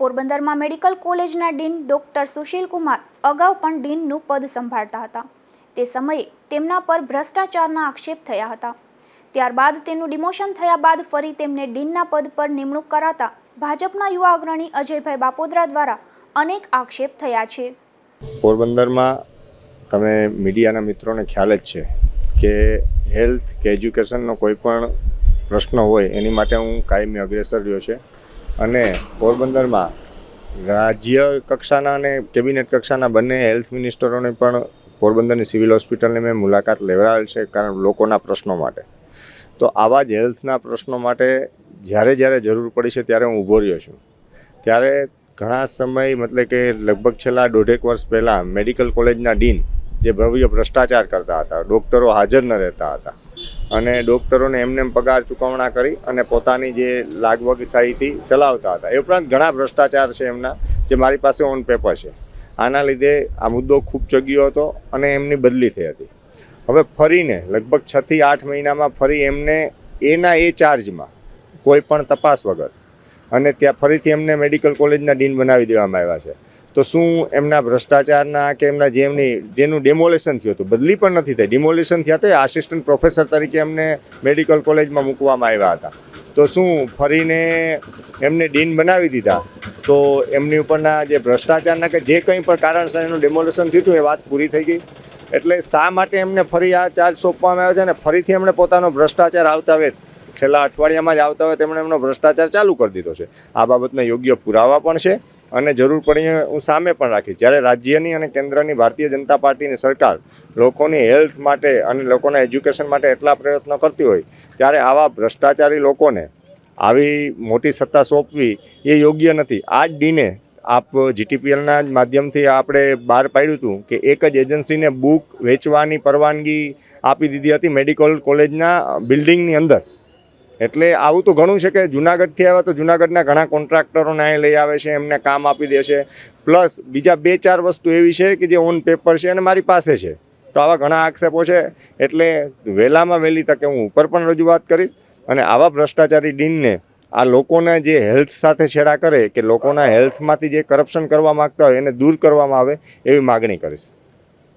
પોરબંદરમાં મેડિકલ કોલેજના dean doctor Sushil Kumar અગાઉ પણ ડીનનું પદ સંભાળતા હતા. તે સમયે તેમના પર ભ્રષ્ટાચારના આક્ષેપ થયા હતા. ત્યારબાદ તેનું ડિમોશન થયા બાદ ફરી તેમને ડીનના પદ પર નિમણૂક કરાતા ભાજપના યુવા અગ્રણી અજયભાઈ બાપોદરા દ્વારા અનેક આક્ષેપ થયા છે. પોરબંદરમાં તમે મીડિયાના મિત્રોને ખ્યાલ જ છે કે હેલ્થ કે એજ્યુકેશનનો કોઈ પણ પ્રશ્ન હોય એની માટે હું કાયમી અગ્રેસર રહ્યો છે. અને પોરબંદરમાં રાજ્ય કક્ષાના અને કેબિનેટ કક્ષાના બંને હેલ્થ મિનિસ્ટરોને પણ પોરબંદરની સિવિલ હોસ્પિટલની મેં મુલાકાત લેવડાવેલ છે કારણ લોકોના પ્રશ્નો માટે. તો આવા જ હેલ્થના પ્રશ્નો માટે જ્યારે જ્યારે જરૂર પડી છે ત્યારે હું ઊભો રહ્યો છું. ત્યારે ઘણા સમય મતલબ કે લગભગ છેલ્લા દોઢેક વર્ષ પહેલાં મેડિકલ કોલેજના ડીન જે ભવ્ય ભ્રષ્ટાચાર કરતા હતા, ડૉક્ટરો હાજર ન રહેતા હતા. અને ડૉક્ટરોને એમને એમ પગાર ચૂકવણા કરી અને પોતાની જે લાગવગશાહીથી ચલાવતા હતા. એ ઉપરાંત ઘણા ભ્રષ્ટાચાર છે એમના, જે મારી પાસે ઓન પેપર છે. આના લીધે આ મુદ્દો ખૂબ ચગ્યો હતો અને એમની બદલી થઈ હતી. હવે ફરીને લગભગ છથી આઠ મહિનામાં ફરી એમને એના એ ચાર્જમાં કોઈ પણ તપાસ વગર અને ત્યાં ફરીથી એમને મેડિકલ કોલેજના ડીન બનાવી દેવામાં આવ્યા છે. તો શું એમના ભ્રષ્ટાચારના કે એમના જે એમની જેનું ડેમોલેશન થયું હતું, બદલી પણ નથી થઈ. ડિમોલેશન થયા તો આસિસ્ટન્ટ પ્રોફેસર તરીકે એમને મેડિકલ કોલેજમાં મૂકવામાં આવ્યા હતા. તો શું ફરીને એમને ડીન બનાવી દીધા? તો એમની ઉપરના જે ભ્રષ્ટાચારના કે જે કંઈ પણ કારણસર એનું ડેમોલેશન થયું હતું એ વાત પૂરી થઈ ગઈ. એટલે શા માટે એમને ફરી આ ચાર્જ સોંપવામાં આવ્યો છે અને ફરીથી એમણે પોતાનો ભ્રષ્ટાચાર આવતા વેત છેલ્લા અઠવાડિયામાં જ આવતા હોય તેમણે એમનો ભ્રષ્ટાચાર ચાલુ કરી દીધો છે. આ બાબતના યોગ્ય પુરાવા પણ છે અને જરૂર પડીને હું સામે પણ રાખીશ. જ્યારે રાજ્યની અને કેન્દ્રની ભારતીય જનતા પાર્ટીની સરકાર લોકોની હેલ્થ માટે અને લોકોના એજ્યુકેશન માટે એટલા પ્રયત્નો કરતી હોય, ત્યારે આવા ભ્રષ્ટાચારી લોકોને આવી મોટી સત્તા સોંપવી એ યોગ્ય નથી. આ જ ડીને આપ જીટીપીએલના માધ્યમથી આપણે બહાર પાડ્યું હતું કે એક જ એજન્સીને બુક વેચવાની પરવાનગી આપી દીધી હતી મેડિકલ કોલેજના બિલ્ડિંગની અંદર. એટલે આવું તો ઘણું છે કે જુનાગઢથી આવ્યા તો જુનાગઢના ઘણા કોન્ટ્રાક્ટરોને અહીં લઈ આવે છે, એમને કામ આપી દે છે. પ્લસ બીજા બે ચાર વસ્તુ એવી છે કે જે ઓન પેપર છે અને મારી પાસે છે. તો આવા ઘણા આક્ષેપો છે. એટલે વહેલામાં વહેલી તકે હું ઉપર પણ રજૂઆત કરીશ અને આવા ભ્રષ્ટાચારી ડીનને આ લોકોના જે હેલ્થ સાથે છેડા કરે કે લોકોના હેલ્થમાંથી જે કરપ્શન કરવા માગતા હોય એને દૂર કરવામાં આવે એવી માગણી કરીશ.